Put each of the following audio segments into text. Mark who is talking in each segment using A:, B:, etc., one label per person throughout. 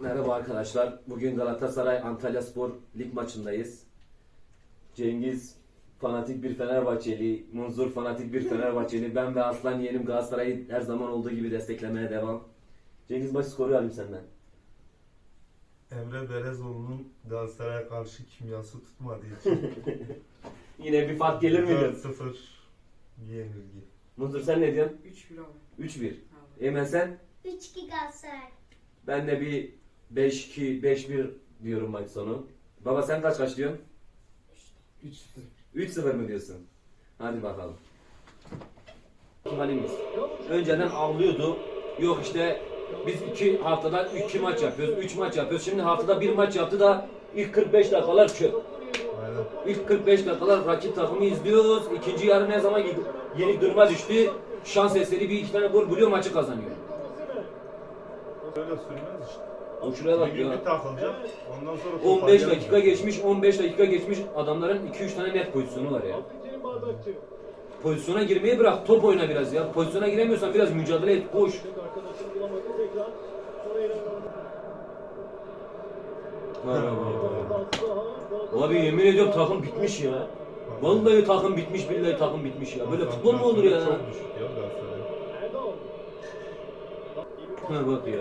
A: Merhaba arkadaşlar. Bugün Galatasaray Antalya Spor lig maçındayız. Cengiz fanatik bir Fenerbahçeli, Munzur fanatik bir Fenerbahçeli. Ben ve Aslan yeğenim Galatasaray'ı her zaman olduğu gibi desteklemeye devam. Cengiz baş skoru alayım senden.
B: Emre Belezoğlu'nun Galatasaray'a karşı kimyası tutmadığı için
A: Yine bir fark gelir mi?
B: 4-0
A: diyorsun?
B: yenilgi.
A: Munzur sen ne diyorsun?
C: 3-1 abi.
A: 3-1.
C: Abi.
A: Eymen sen?
D: 3-2 Galatasaray.
A: Ben de bir 5-2, 5-1 diyorum maç sonu. Baba sen kaç kaç diyorsun?
C: 3-0.
A: 3-0 mı diyorsun? Hadi bakalım. Halimiz. Önceden avlıyordu. Yok işte biz iki haftada iki maç yapıyoruz, üç maç yapıyoruz. Şimdi haftada bir maç yaptı da ilk 45 dakikalar çöp. İlk 45 dakikalar rakip takımı izliyoruz. İkinci yarı ne zaman yedi- yenik duruma düştü. Şans eseri bir iki tane gol buluyor maçı kazanıyor.
B: Öyle sürmez işte.
A: O şuraya bak ya.
B: bir takılacak. Ondan sonra
A: 15
B: toparlayamıyor.
A: dakika geçmiş, 15 dakika geçmiş adamların 2-3 tane net pozisyonu var ya. Pozisyona girmeyi bırak, top oyna biraz ya. Pozisyona giremiyorsan biraz mücadele et, koş. Abi yemin ediyorum takım bitmiş ya. Vallahi takım bitmiş, billahi takım bitmiş ya. Böyle futbol mu olur ya?
B: Çok düşük ya.
A: Ha bak ya.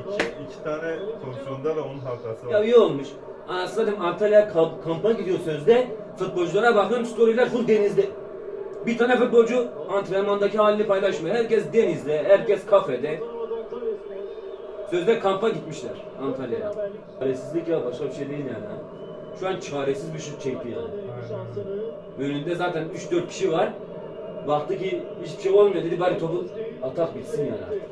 B: İki, iki tane pozisyonda da onun hatası
A: Ya
B: var.
A: iyi olmuş. Anasını satayım Antalya kamp- kampa gidiyor sözde. Futbolculara bakıyorum storyler full denizde. Bir tane futbolcu antrenmandaki halini paylaşmıyor. Herkes denizde, herkes kafede. Sözde kampa gitmişler Antalya'ya. Çaresizlik ya başka bir şey değil yani. ha. Şu an çaresiz bir şut çekti yani. Önünde zaten 3-4 kişi var. Baktı ki hiçbir şey olmuyor dedi bari topu atak bitsin yani artık.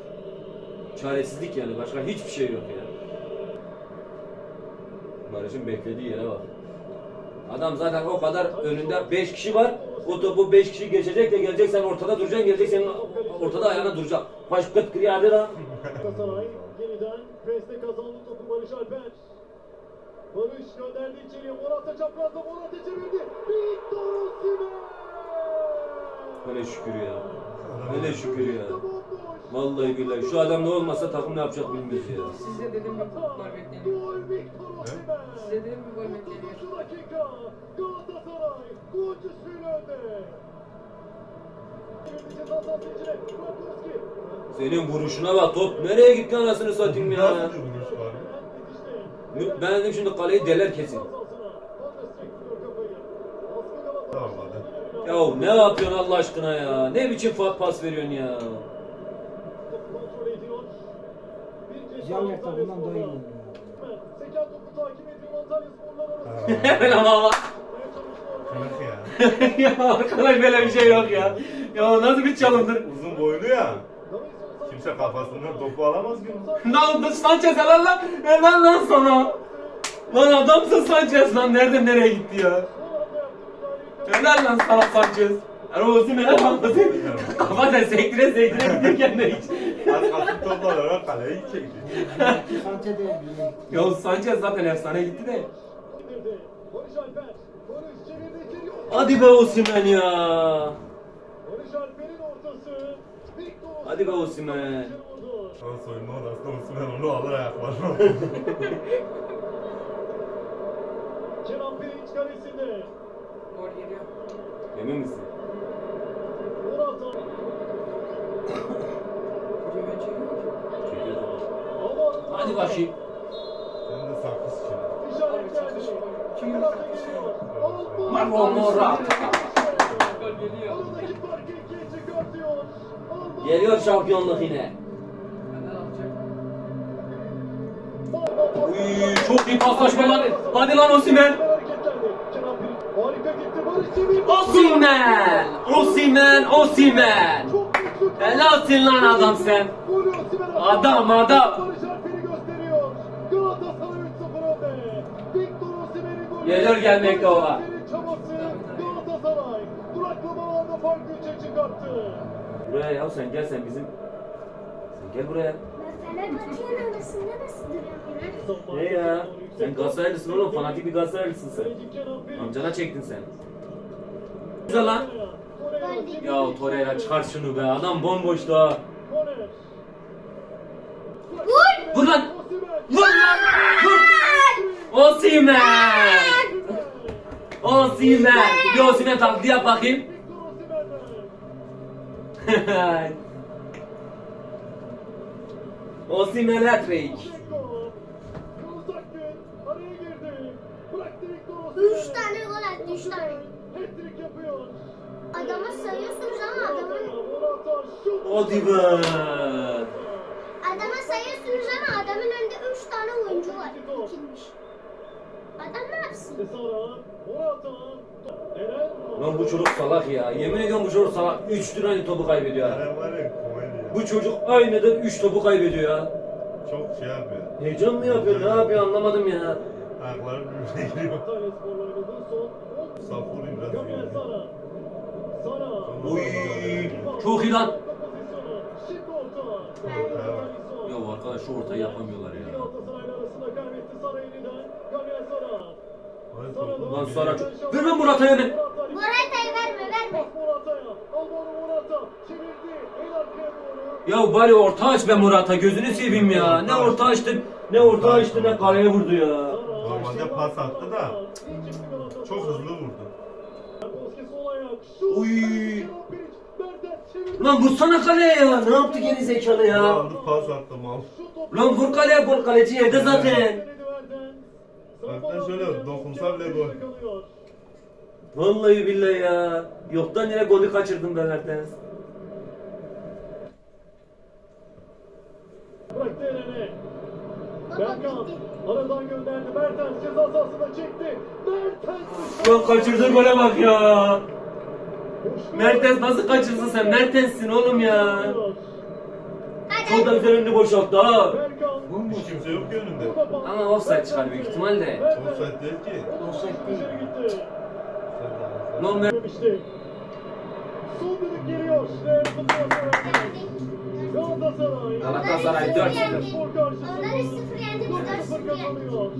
A: Çaresizlik yani başka hiçbir şey yok ya. Barış'ın beklediği yere bak. Adam zaten o kadar önünde 5 kişi var. O topu 5 kişi geçecek de gelecek sen ortada duracaksın gelecek senin ortada ayağına duracak. Baş kıt kırıyadı da.
E: Galatasaray yeniden preste kazandı topu Barış Alper. Barış gönderdi içeriye. Morata çaprazda Morata çevirdi. Victor Osimhen.
A: Hele şükür ya. Hele şükür ya. Vallahi billahi şu adam ne olmasa takım ne yapacak bilmiyoruz ya.
C: Size dedim bir gol bekleniyor.
E: Gol Victor Osimhen.
C: Size dedim bir gol bekleniyor.
E: 39 dakika. Galatasaray golcüsüyle önde. Çevirdi ceza sahası içine. Burakovski.
A: Senin vuruşuna bak top nereye gitti anasını satayım ya. Ben dedim şimdi kaleyi deler kesin. Ya ne yapıyorsun Allah aşkına ya? Ne biçim pas veriyorsun ya?
E: Yan
F: takımdan daha iyi oynuyor.
E: Seken topu takip ediyor Antalya Sporlar arasında.
A: Hemen ama
B: Kırık ya.
A: ya arkadaş böyle bir şey yok ya. Ya nasıl bir çalımdır?
B: Uzun boylu ya. Kimse kafasından topu alamaz ki.
A: Lan Sanchez helal lan. Helal lan sana. Lan adamsın Sanchez lan. Nereden nereye gitti ya? Helal lan sana Sanchez. Yani o Osimhen yapamadı. Kafa da sektire sektire giderken de hiç.
B: Arkası toplayarak kaleyi çekti.
F: Sante de bile
A: Ya Sanchez zaten efsane gitti de. Hadi be Osimhen ya. Hadi be Osimhen.
B: Sonra soyunma odasında Osman onu alır ayaklarına.
E: Kenan Pirinç kalesinde.
C: Gol geliyor.
A: Emin misin?
E: Morata.
C: Güven çekiyor ki.
E: Aman.
A: Hadi bakayım.
B: Sen de sakız.
E: Alman.
A: Marco Morata.
C: Geliyor.
A: Şampiyonluk yine. Uy, çok iyi paslaşma lan. Hadi lan! Osimhen! Osimhen!
E: Çok güçlü.
A: Helalsin lan adam sen. Adam, adam.
E: Farkı 3'e çıkarttı.
A: Buraya ya sen gel sen bizim. Sen gel buraya. Ne ya? Sen Galatasaraylısın oğlum fanatik bir Galatasaraylısın sen. Amcana çektin sen. Güzel lan. Ya Torreira çıkar şunu be adam bomboş da.
E: Korner.
D: Vur!
A: Vur lan!
E: Osimhen.
A: Vur Osimhen! Osimhen! Bir Osimhen taklidi yap bakayım.
E: Victor
A: Osimhen.
D: Üç tane gol attı, üç tane. Adama sayıyorsunuz ama adamın.
A: Hadi be.
D: adama sayıyorsunuz ama adamın önünde üç tane oyuncu var. Dikilmiş. Adam ne yapsın?
A: Lan bu çocuk salak ya. Yemin ediyorum bu çocuk salak. 3 lira aynı topu kaybediyor ya.
B: Eren var ya komedi ya.
A: Bu çocuk aynıdır 3 topu kaybediyor ya.
B: Çok şey yapıyor.
A: Heyecan mı yapıyor? Ne yapıyor anlamadım ya.
B: Ayakları birbirine giriyor. Safuri biraz.
A: Oy, çok iyi lan. Ya arkadaş şu ortayı yapamıyorlar ya. Lan Sara çok- Ver lan Morata'ya be.
D: Morata'yı verme, verme.
A: Ya bari orta aç be Murat'a gözünü seveyim ya. Ne orta açtın ne orta açtı ne kaleye vurdu ya.
B: Normalde pas attı da çok hızlı vurdu.
A: Uy. Lan vursana kaleye ya. Ne yaptı geri zekalı ya?
B: Pas attı mal.
A: Lan vur kaleye gol kaleci yerde zaten.
E: Zaten
B: şöyle dokunsa bile gol.
A: Vallahi billahi ya. Yoktan yere golü kaçırdım ben Mertens.
E: Bıraktı.
D: Baba
E: Berkan aradan gönderdi. Mertens ceza sahasına çekti. Mertens.
A: Lan kaçırdığı gole bak ya. Mertens nasıl kaçırsın sen? Mertens'sin oğlum ya. Çok da güzel önünü boşalttı ha.
B: Hiç kimse yok ki önünde.
A: Ama offside çıkar büyük ihtimalle.
B: Offside değil ki.
F: Offside değil.
E: Son düdük geliyor. Galatasaray.
A: Galatasaray 4-0.
E: Spor karşısında.
D: Onlar 3-0 yendi, biz 4-0
E: 4-0
D: yendik.
E: kazanıyor.